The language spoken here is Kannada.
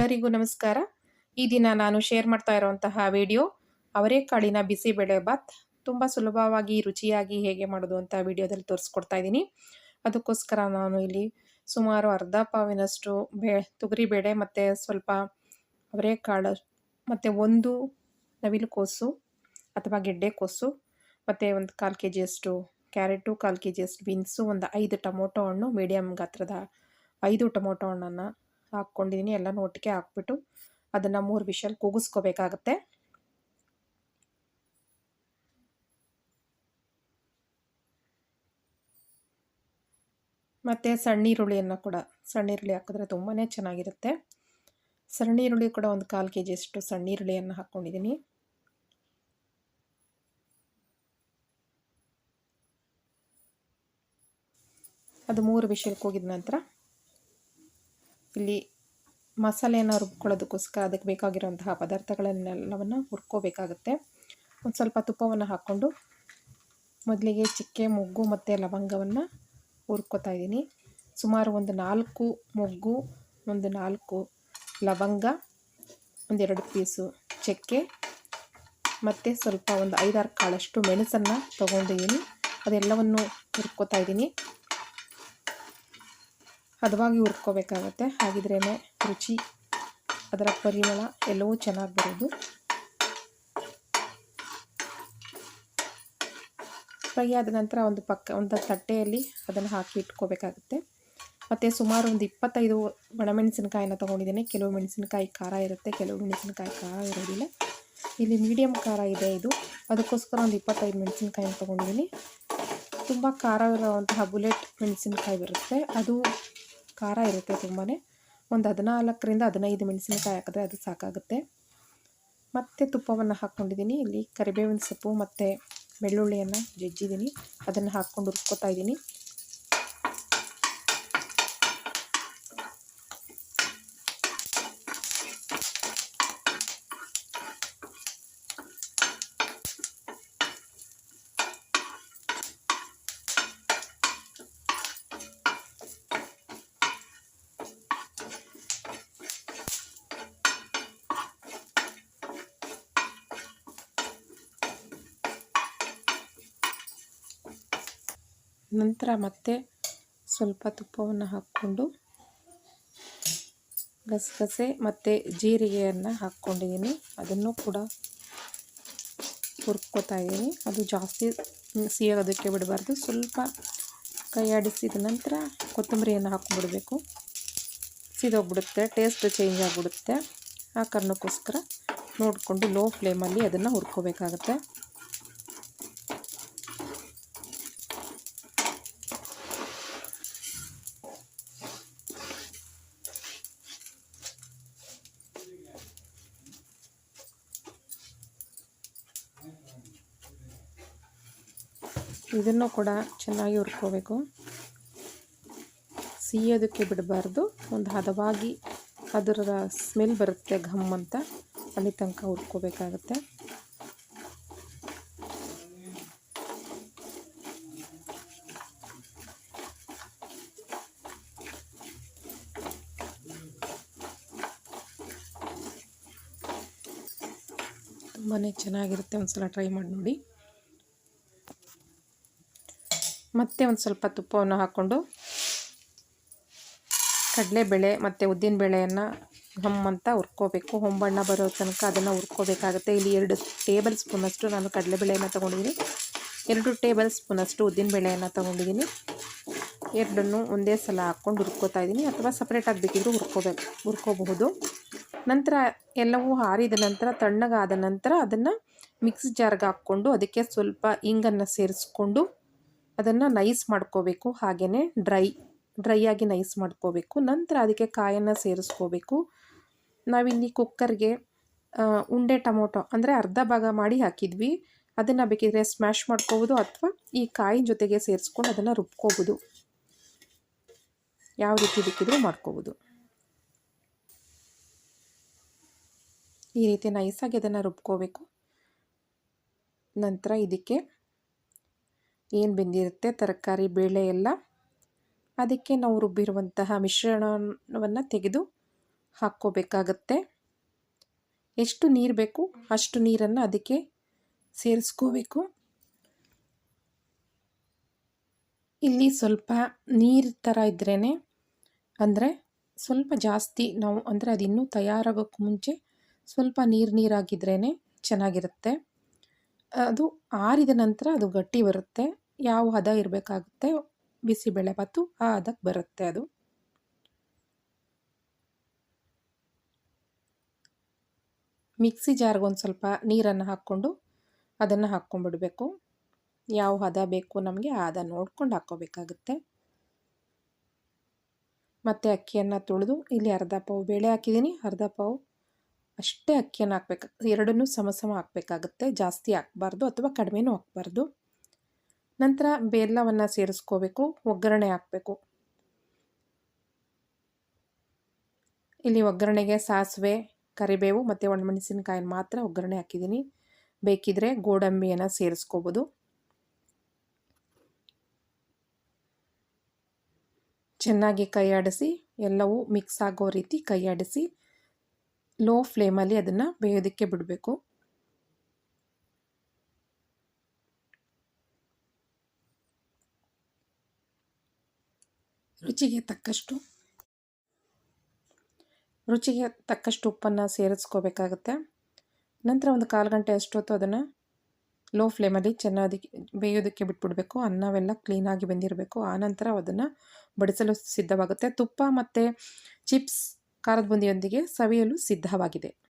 ಎಲ್ಲರಿಗೂ ನಮಸ್ಕಾರ. ಈ ದಿನ ನಾನು ಶೇರ್ ಮಾಡ್ತಾ ಇರುವಂತಹ ವಿಡಿಯೋ ಅವರೆಕಾಳಿನ ಬಿಸಿಬೇಳೆ ಬಾತ್. ತುಂಬ ಸುಲಭವಾಗಿ, ರುಚಿಯಾಗಿ ಹೇಗೆ ಮಾಡೋದು ಅಂತ ವಿಡಿಯೋದಲ್ಲಿ ತೋರಿಸ್ಕೊಡ್ತಾ ಇದ್ದೀನಿ. ಅದಕ್ಕೋಸ್ಕರ ನಾನು ಇಲ್ಲಿ ಸುಮಾರು ಅರ್ಧ ಪಾವಿನಷ್ಟು ಬೇ ತೊಗರಿಬೇಳೆ ಮತ್ತು ಸ್ವಲ್ಪ ಅವರೆಕಾಳು ಮತ್ತು ಒಂದು ನವಿಲು ಕೋಸು ಅಥವಾ ಗೆಡ್ಡೆ ಕೋಸು, ಮತ್ತು ಒಂದು ಕಾಲು ಕೆ ಜಿಯಷ್ಟು ಕ್ಯಾರೆಟು ಕಾಲು ಕೆ ಜಿಯಷ್ಟು ಬೀನ್ಸು ಒಂದು ಐದು ಟೊಮೊಟೊ ಹಣ್ಣು ಮೀಡಿಯಮ್ ಗಾತ್ರದ ಐದು ಟೊಮೊಟೊ ಹಣ್ಣನ್ನು ಹಾಕ್ಕೊಂಡಿದ್ದೀನಿ ಎಲ್ಲನೂ ಒಟ್ಟಿಗೆ ಹಾಕ್ಬಿಟ್ಟು ಅದನ್ನು ಮೂರು ವಿಷಲ್ ಕೂಗಿಸ್ಕೋಬೇಕಾಗತ್ತೆ. ಮತ್ತು ಸಣ್ಣೀರುಳ್ಳಿಯನ್ನು ಕೂಡ, ಸಣ್ಣೀರುಳ್ಳಿ ಹಾಕಿದ್ರೆ ತುಂಬಾ ಚೆನ್ನಾಗಿರುತ್ತೆ. ಸಣ್ಣೀರುಳ್ಳಿ ಕೂಡ ಒಂದು ಕಾಲು ಕೆ ಜಿಯಷ್ಟು ಸಣ್ಣೀರುಳ್ಳಿಯನ್ನು ಹಾಕ್ಕೊಂಡಿದ್ದೀನಿ ಅದು ಮೂರು ವಿಷಲ್ ಕೂಗಿದ ನಂತರ ಇಲ್ಲಿ ಮಸಾಲೆಯನ್ನು ರುಬ್ಕೊಳ್ಳೋದಕ್ಕೋಸ್ಕರ ಅದಕ್ಕೆ ಬೇಕಾಗಿರುವಂತಹ ಪದಾರ್ಥಗಳನ್ನೆಲ್ಲವನ್ನು ಹುರ್ಕೋಬೇಕಾಗುತ್ತೆ. ಒಂದು ಸ್ವಲ್ಪ ತುಪ್ಪವನ್ನು ಹಾಕ್ಕೊಂಡು ಮೊದಲಿಗೆ ಚಿಕ್ಕೆ, ಮೊಗ್ಗು ಮತ್ತು ಲವಂಗವನ್ನು ಹುರ್ಕೋತಾ ಇದ್ದೀನಿ. ಸುಮಾರು ಒಂದು ನಾಲ್ಕು ಮೊಗ್ಗು, ಒಂದು ನಾಲ್ಕು ಲವಂಗ, ಒಂದೆರಡು ಪೀಸು ಚಕ್ಕೆ ಮತ್ತು ಸ್ವಲ್ಪ ಒಂದು ಐದಾರು ಕಾಳಷ್ಟು ಮೆಣಸನ್ನು ತೊಗೊಂಡಿದ್ದೀನಿ. ಅದೆಲ್ಲವನ್ನು ಹುರ್ಕೋತಾ ಇದ್ದೀನಿ. ಹದವಾಗಿ ಹುರ್ಕೋಬೇಕಾಗತ್ತೆ. ಹಾಗಿದ್ರೇ ರುಚಿ, ಅದರ ಪರಿಮಳ ಎಲ್ಲವೂ ಚೆನ್ನಾಗಿ ಬರೋದು. ಫ್ರೈ ಆದ ನಂತರ ಒಂದು ಪಕ್ಕ, ಒಂದು ತಟ್ಟೆಯಲ್ಲಿ ಅದನ್ನು ಹಾಕಿ ಇಟ್ಕೋಬೇಕಾಗುತ್ತೆ. ಮತ್ತು ಸುಮಾರು ಒಂದು ಇಪ್ಪತ್ತೈದು ಒಣಮೆಣಸಿನ್ಕಾಯಿನ ತೊಗೊಂಡಿದ್ದೀನಿ. ಕೆಲವು ಮೆಣಸಿನಕಾಯಿ ಖಾರ ಇರುತ್ತೆ, ಕೆಲವು ಮೆಣಸಿನಕಾಯಿ ಖಾರ ಇರೋದಿಲ್ಲ. ಇಲ್ಲಿ ಮೀಡಿಯಮ್ ಖಾರ ಇದೆ ಇದು. ಅದಕ್ಕೋಸ್ಕರ ಒಂದು ಇಪ್ಪತ್ತೈದು ಮೆಣಸಿನ್ಕಾಯಿನ ತೊಗೊಂಡಿದ್ದೀನಿ. ತುಂಬ ಖಾರ ಇರುವಂತಹ ಬುಲೆಟ್ ಮೆಣಸಿನಕಾಯಿ ಬರುತ್ತೆ. ಅದು ಖಾರ ಇರುತ್ತೆ ತುಂಬಾ ಒಂದು ಹದಿನಾಲ್ಕರಿಂದ ಹದಿನೈದು ಮೆಣಸಿನಕಾಯಿ ಹಾಕಿದ್ರೆ ಅದು ಸಾಕಾಗುತ್ತೆ. ಮತ್ತು ತುಪ್ಪವನ್ನು ಹಾಕ್ಕೊಂಡಿದ್ದೀನಿ ಇಲ್ಲಿ ಕರಿಬೇವಿನ ಸೊಪ್ಪು ಮತ್ತು ಬೆಳ್ಳುಳ್ಳಿಯನ್ನು ಜಜ್ಜಿದ್ದೀನಿ. ಅದನ್ನು ಹಾಕ್ಕೊಂಡು ಹುರ್ಕೋತಾ ಇದ್ದೀನಿ. ನಂತರ ಮತ್ತೆ ಸ್ವಲ್ಪ ತುಪ್ಪವನ್ನು ಹಾಕ್ಕೊಂಡು ಗಸಗಸೆ ಮತ್ತು ಜೀರಿಗೆಯನ್ನು ಹಾಕ್ಕೊಂಡಿದ್ದೀನಿ. ಅದನ್ನು ಕೂಡ ಹುರ್ಕೋತಾ ಇದ್ದೀನಿ. ಅದು ಜಾಸ್ತಿ ಸಿಯೋದಕ್ಕೆ ಬಿಡಬಾರ್ದು. ಸ್ವಲ್ಪ ಕೈ ಆಡಿಸಿದ ನಂತರ ಕೊತ್ತಂಬರಿಯನ್ನು ಹಾಕ್ಬಿಡಬೇಕು. ಸಿದೋಗ್ಬಿಡುತ್ತೆ. ಟೇಸ್ಟ್ ಚೇಂಜ್ ಆಗಿಬಿಡುತ್ತೆ. ಆ ಕಾರಣಕ್ಕೋಸ್ಕರ ನೋಡಿಕೊಂಡು ಲೋ ಫ್ಲೇಮಲ್ಲಿ ಅದನ್ನು ಹುರ್ಕೋಬೇಕಾಗತ್ತೆ. ಇದನ್ನು ಕೂಡ ಚೆನ್ನಾಗಿ ಹುರ್ಕೋಬೇಕು. ಸಿಯೋದಕ್ಕೆ ಬಿಡಬಾರ್ದು. ಒಂದು ಹದವಾಗಿ ಅದರ ಸ್ಮೆಲ್ ಬರುತ್ತೆ ಘಮ್ ಅಂತ. ಅಲ್ಲಿ ತನಕ ಹುರ್ಕೋಬೇಕಾಗತ್ತೆ. ತುಂಬಾ ಚೆನ್ನಾಗಿರುತ್ತೆ ಒಂದು ಸಲ ಟ್ರೈ ಮಾಡಿ ನೋಡಿ. ಮತ್ತೆ ಒಂದು ಸ್ವಲ್ಪ ತುಪ್ಪವನ್ನು ಹಾಕ್ಕೊಂಡು ಕಡಲೆಬೇಳೆ ಮತ್ತು ಉದ್ದಿನಬೇಳೆಯನ್ನು ಹಮ್ಮಂತ ಹುರ್ಕೋಬೇಕು. ಹೊಂಬಣ್ಣ ಬರೋ ತನಕ ಅದನ್ನು ಹುರ್ಕೋಬೇಕಾಗುತ್ತೆ. ಇಲ್ಲಿ ಎರಡು ಟೇಬಲ್ ಸ್ಪೂನಷ್ಟು ನಾನು ಕಡಲೆಬೇಳೆಯನ್ನು ತೊಗೊಂಡಿದ್ದೀನಿ. ಎರಡು ಟೇಬಲ್ ಸ್ಪೂನಷ್ಟು ಉದ್ದಿನಬೇಳೆಯನ್ನು ತೊಗೊಂಡಿದ್ದೀನಿ. ಎರಡನ್ನು ಒಂದೇ ಸಲ ಹಾಕ್ಕೊಂಡು ಹುರ್ಕೋತಾ ಇದ್ದೀನಿ. ಅಥವಾ ಸಪ್ರೇಟಾಗಿ ಬೇಕಿದ್ದರೂ ಹುರ್ಕೋಬೇಕು. ಹುರ್ಕೋಬಹುದು. ನಂತರ ಎಲ್ಲವೂ ಹಾರಿದ ನಂತರ, ತಣ್ಣಗಾದ ನಂತರ ಅದನ್ನು ಮಿಕ್ಸ್ ಜಾರ್ಗೆ ಹಾಕ್ಕೊಂಡು ಅದಕ್ಕೆ ಸ್ವಲ್ಪ ಇಂಗನ್ನು ಸೇರಿಸ್ಕೊಂಡು ಅದನ್ನು ನೈಸ್ ಮಾಡ್ಕೋಬೇಕು ಹಾಗೆಯೇ ಡ್ರೈ ಡ್ರೈ ಆಗಿ ನೈಸ್ ಮಾಡ್ಕೋಬೇಕು. ನಂತರ ಅದಕ್ಕೆ ಕಾಯನ್ನು ಸೇರಿಸ್ಕೋಬೇಕು. ನಾವಿಲ್ಲಿ ಕುಕ್ಕರ್ಗೆ ಉಂಡೆ ಟೊಮೊಟೊ ಅಂದರೆ ಅರ್ಧ ಭಾಗ ಮಾಡಿ ಹಾಕಿದ್ವಿ. ಅದನ್ನು ಬೇಕಿದ್ರೆ ಸ್ಮ್ಯಾಶ್ ಮಾಡ್ಕೋಬೋದು ಅಥವಾ ಈ ಕಾಯಿನ ಜೊತೆಗೆ ಸೇರಿಸ್ಕೊಂಡು ಅದನ್ನು ರುಬ್ಕೋಬೋದು. ಯಾವ ರೀತಿ ಬೇಕಿದ್ರೂ ಮಾಡ್ಕೋಬೋದು. ಈ ರೀತಿ ನೈಸಾಗಿ ಅದನ್ನು ರುಬ್ಕೋಬೇಕು. ನಂತರ ಇದಕ್ಕೆ ಏನು ಬೆಂದಿರುತ್ತೆ? ತರಕಾರಿ, ಬೇಳೆ ಎಲ್ಲ ಅದಕ್ಕೆ ನಾವು ರುಬ್ಬಿರುವಂತಹ ಮಿಶ್ರಣವನ್ನು ತೆಗೆದು ಹಾಕ್ಕೋಬೇಕಾಗತ್ತೆ. ಎಷ್ಟು ನೀರು ಬೇಕು ಅಷ್ಟು ನೀರನ್ನು ಅದಕ್ಕೆ ಸೇರಿಸ್ಕೋಬೇಕು. ಇಲ್ಲಿ ಸ್ವಲ್ಪ ನೀರು ಥರ ಇದ್ರೇ ಅಂದರೆ ಸ್ವಲ್ಪ ಜಾಸ್ತಿ ನಾವು ಅಂದರೆ ಅದಿನ್ನೂ ತಯಾರಾಗೋಕ್ಕೆ ಮುಂಚೆ ಸ್ವಲ್ಪ ನೀರು ನೀರಾಗಿದ್ರೇ ಚೆನ್ನಾಗಿರುತ್ತೆ. ಅದು ಆರಿದ ನಂತರ ಅದು ಗಟ್ಟಿ ಬರುತ್ತೆ. ಯಾವ ಹದ ಇರಬೇಕಾಗುತ್ತೆ? ಬಿಸಿಬೇಳೆಭಾತು ಆ ಹದಕ್ಕೆ ಬರುತ್ತೆ ಅದು. ಮಿಕ್ಸಿ ಜಾರ್ಗೆ ಒಂದು ಸ್ವಲ್ಪ ನೀರನ್ನು ಹಾಕ್ಕೊಂಡು ಅದನ್ನು ಹಾಕ್ಕೊಂಡ್ಬಿಡಬೇಕು ಯಾವ ಹದ ಬೇಕು ನಮಗೆ ಆ ಹದ ನೋಡ್ಕೊಂಡು ಹಾಕ್ಕೋಬೇಕಾಗುತ್ತೆ. ಮತ್ತು ಅಕ್ಕಿಯನ್ನು ತುಳಿದು ಇಲ್ಲಿ ಅರ್ಧ ಪಾವು, ಬೇಳೆ ಹಾಕಿದ್ದೀನಿ, ಅರ್ಧ ಪಾವು. ಅಷ್ಟೇ ಅಕ್ಕಿಯನ್ನು ಹಾಕ್ಬೇಕು, ಎರಡನ್ನೂ ಸಮ ಸಮ ಹಾಕಬೇಕಾಗುತ್ತೆ. ಜಾಸ್ತಿ ಹಾಕ್ಬಾರ್ದು ಅಥವಾ ಕಡಿಮೆನೂ ಹಾಕ್ಬಾರ್ದು. ನಂತರ ಬೆಲ್ಲವನ್ನು ಸೇರಿಸ್ಕೋಬೇಕು, ಒಗ್ಗರಣೆ ಹಾಕಬೇಕು. ಇಲ್ಲಿ ಒಗ್ಗರಣೆಗೆ ಸಾಸಿವೆ, ಕರಿಬೇವು ಮತ್ತು ಒಣಮೆಣಸಿನಕಾಯಿನ ಮಾತ್ರ ಒಗ್ಗರಣೆ ಹಾಕಿದ್ದೀನಿ. ಬೇಕಿದ್ರೆ ಗೋಡಂಬಿಯನ್ನು ಸೇರಿಸ್ಕೋಬೋದು. ಚೆನ್ನಾಗಿ ಕೈಯಾಡಿಸಿ, ಎಲ್ಲವೂ ಮಿಕ್ಸ್ ಆಗೋ ರೀತಿ ಕೈಯಾಡಿಸಿ ಲೋ ಫ್ಲೇಮಲ್ಲಿ ಅದನ್ನು ಬೇಯೋದಕ್ಕೆ ಬಿಡಬೇಕು. ರುಚಿಗೆ ತಕ್ಕಷ್ಟು ರುಚಿಗೆ ತಕ್ಕಷ್ಟು ಉಪ್ಪನ್ನು ಸೇರಿಸ್ಕೋಬೇಕಾಗತ್ತೆ. ನಂತರ ಒಂದು ಕಾಲು ಗಂಟೆ ಅಷ್ಟೊತ್ತು ಅದನ್ನು ಲೋ ಫ್ಲೇಮಲ್ಲಿ ಚೆನ್ನಾಗಿ ಬೇಯೋದಕ್ಕೆ ಬಿಟ್ಬಿಡಬೇಕು. ಅನ್ನವೆಲ್ಲ ಕ್ಲೀನಾಗಿ ಬೆಂದಿರಬೇಕು. ಆನಂತರ ಅದನ್ನು ಬಡಿಸಲು ಸಿದ್ಧವಾಗುತ್ತೆ. ತುಪ್ಪ ಮತ್ತು ಚಿಪ್ಸ್ ಖಾರದ ಬುಂದಿಯೊಂದಿಗೆ ಸವಿಯಲು ಸಿದ್ಧವಾಗಿದೆ.